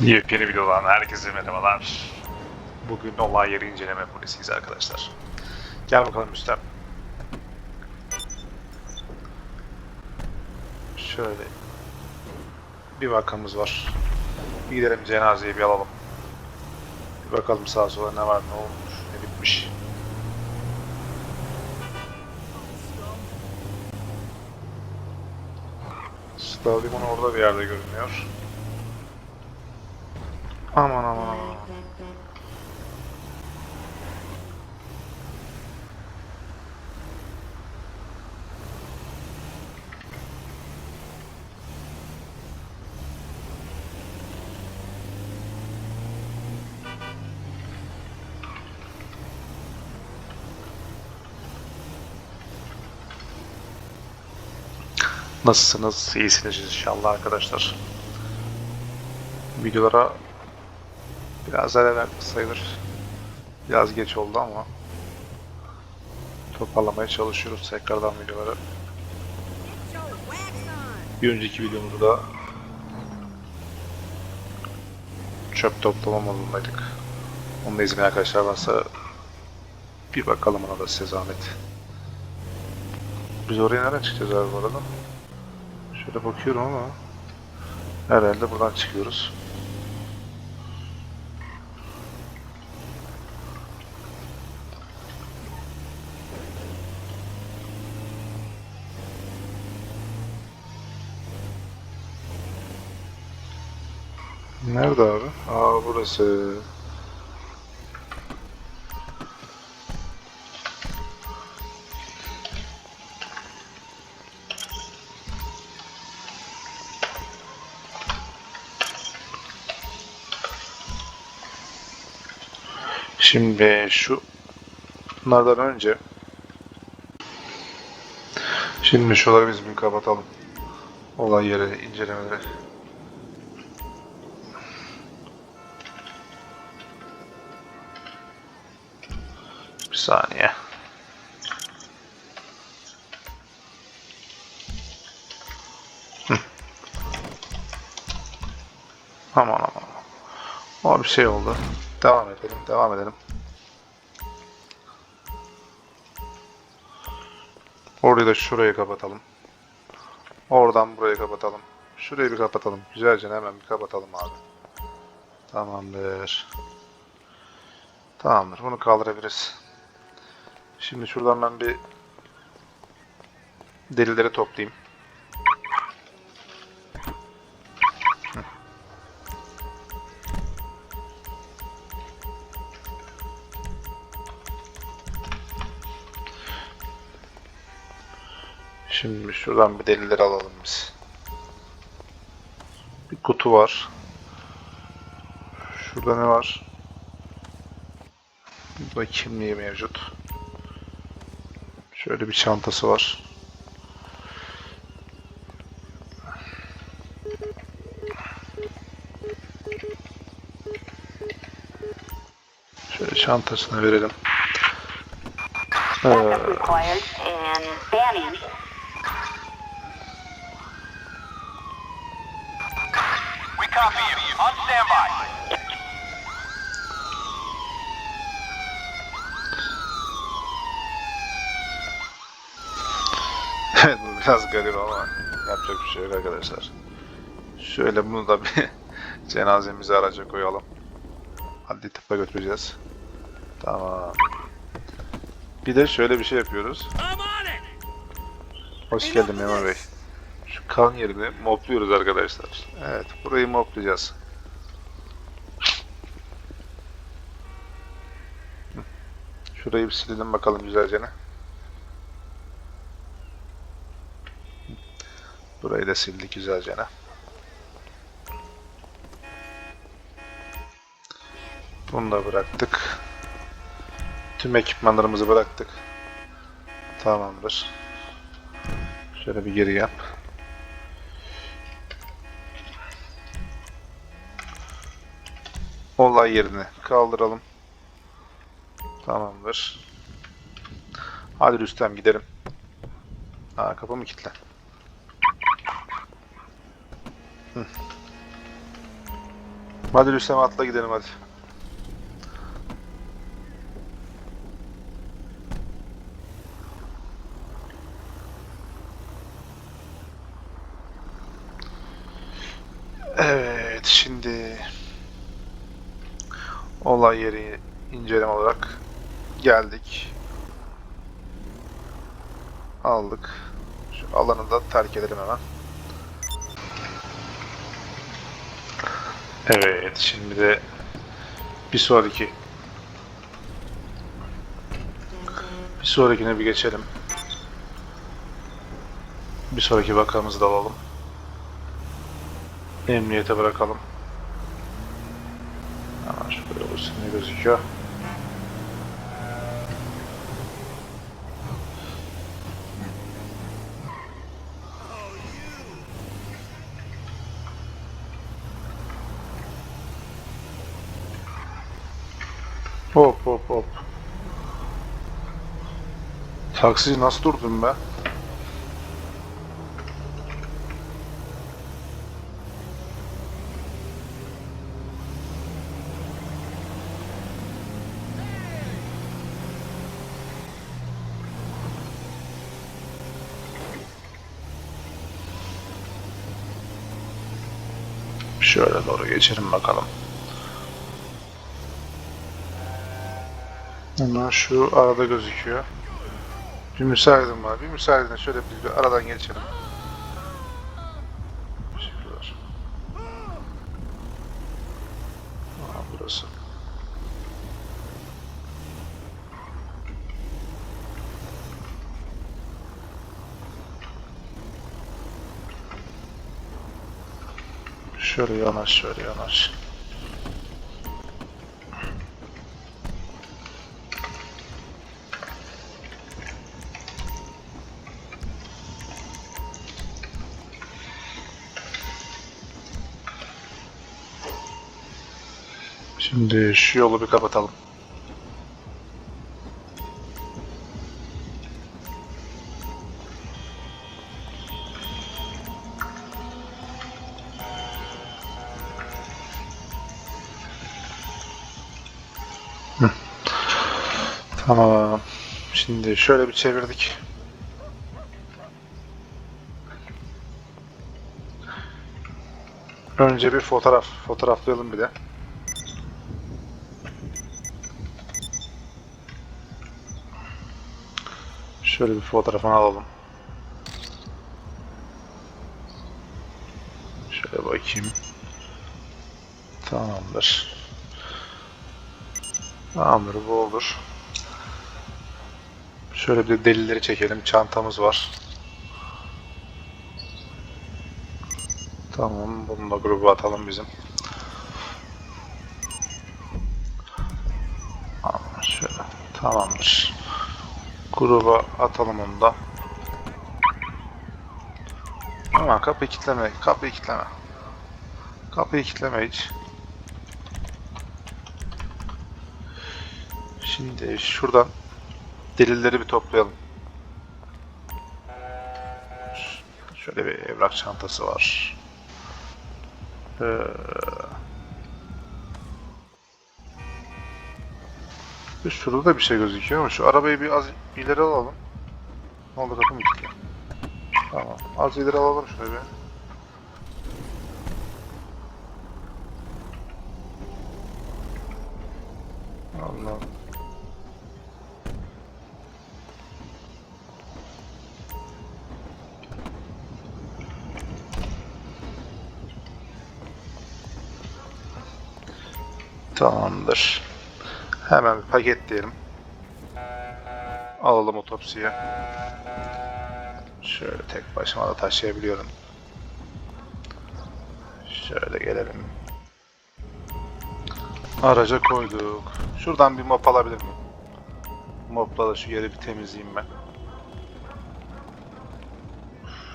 Yepyeni videodan herkese merhabalar. Bugün olay yeri inceleme polisiyiz arkadaşlar. Gel bakalım Müstem. Şöyle bir vakamız var. Bir gidelim cenazeyi bir alalım. Bakalım sağa sola ne var ne olmuş ne bitmiş. Stadyumun orada bir yerde görünüyor. Aman aman aman. Nasılsınız? İyisiniz inşallah arkadaşlar. Videolara Biraz ara verdik sayılır. Biraz geç oldu ama toparlamaya çalışıyoruz tekrardan videoları. Bir önceki videomuzda çöp toplama modundaydık. Onun da izleyen arkadaşlar varsa bir bakalım ona da size zahmet. Biz oraya nereden çıkacağız abi bu arada? Şöyle bakıyorum ama herhalde buradan çıkıyoruz. Nerede abi? Aa burası. Şimdi şu bunlardan önce Şimdi şuraları biz bir kapatalım. Olay yeri incelemeleri. Bir saniye. Hı. Aman aman. O bir şey oldu. Edelim, devam edelim. Orayı da şurayı kapatalım. Oradan burayı kapatalım. Şurayı bir kapatalım. Güzelce hemen bir kapatalım abi. Tamamdır. Tamamdır. Bunu kaldırabiliriz. Şimdi şuradan ben bir delilleri toplayayım. Şimdi şuradan bir delilleri alalım biz. Bir kutu var. Şurada ne var? Burada kimliği mevcut. Şöyle bir çantası var. Şöyle çantasını verelim. Ee, Evet bu biraz garip ama yapacak bir şey yok arkadaşlar. Şöyle bunu da bir cenazemizi araca koyalım. Hadi tıbba götüreceğiz. Tamam. Bir de şöyle bir şey yapıyoruz. Hoş geldin Memur Bey. Şu kan yerini mopluyoruz arkadaşlar. Evet burayı moplayacağız. Şurayı bir silelim bakalım güzelce ne. Burayı da sildik güzelce. Bunu da bıraktık. Tüm ekipmanlarımızı bıraktık. Tamamdır. Şöyle bir geri yap. olay yerini kaldıralım. Tamamdır. Hadi Rüstem gidelim. Aa kapı mı kilitli? Hı. Hadi Rüstem atla gidelim hadi. Evet, şimdi olay yeri inceleme olarak geldik. Aldık. Şu alanı da terk edelim hemen. Evet, şimdi de bir sonraki bir sonrakine bir geçelim. Bir sonraki vakamızı da alalım. Emniyete bırakalım. Hemen şöyle olsun ne gözüküyor. Taksici nasıl durdun be? Şöyle doğru geçelim bakalım. Hemen şu arada gözüküyor. Bir müsaadim var. Bir müsaadenle şöyle bir, bir aradan geçelim. Teşekkürler. Aa, burası. Şöyle yanaş, şöyle yanaş. Şimdi şu yolu bir kapatalım. Tamam. Şimdi şöyle bir çevirdik. Önce bir fotoğraf, fotoğraflayalım bir de. Şöyle bir fotoğrafını alalım. Şöyle bakayım. Tamamdır. Tamamdır bu olur. Şöyle bir de delilleri çekelim. Çantamız var. Tamam. Bunu da gruba atalım bizim. Şöyle. Tamamdır. Gruba atalım onu da. Ama kapıyı kilitleme. Kapıyı kilitleme. Kapıyı kilitleme hiç. Şimdi şuradan delilleri bir toplayalım. Şöyle bir evrak çantası var. Ee, bir Şurada da bir şey gözüküyor ama şu arabayı bir az ileri alalım. Ne oldu kapı mı kilitli? Tamam. Az ileri alalım şöyle bir. Allah. Tamamdır. Hemen bir paketleyelim. Alalım otopsiye. Şöyle tek başıma da taşıyabiliyorum. Şöyle gelelim. Araca koyduk. Şuradan bir mop alabilir miyim? Mopla da şu yeri bir temizleyeyim ben.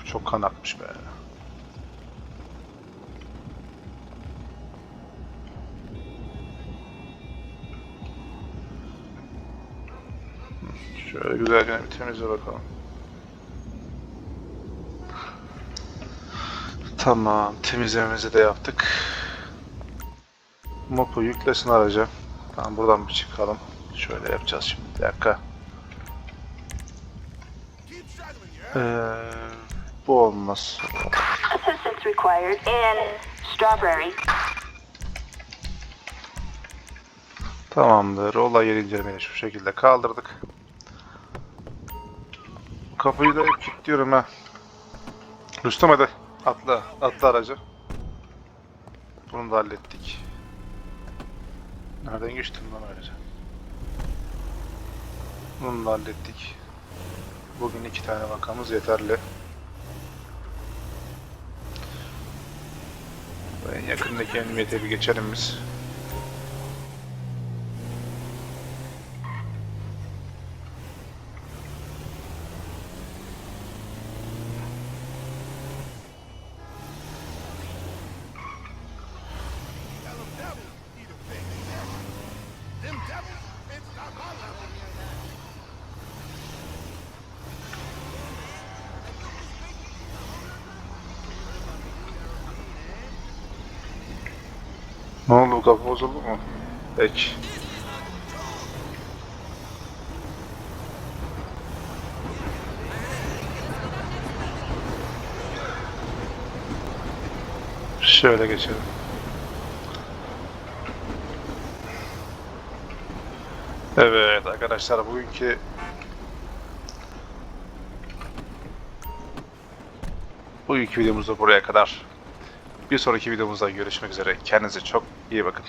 Çok kan akmış be. Şöyle güzelce bir temizle bakalım. Tamam, temizlememizi de yaptık. Mopu yüklesin araca. Tamam, buradan bir çıkalım. Şöyle yapacağız şimdi. Bir dakika. Ee, bu olmaz. Assistance required in Strawberry. Tamamdır. Olay yeri incelemeyi şu şekilde kaldırdık. Kapıyı da kilitliyorum ha. Rüstem hadi. Atla. Atla aracı. Bunu da hallettik. Nereden geçtim lan ayrıca? Bunu da hallettik. Bugün iki tane vakamız yeterli. En yakındaki emniyete bir geçelim biz. Kapı bozuldu mu? Peki. Şöyle geçelim. Evet arkadaşlar bugünkü bugünkü videomuz da buraya kadar. Bir sonraki videomuzda görüşmek üzere. Kendinize çok iyi bakın.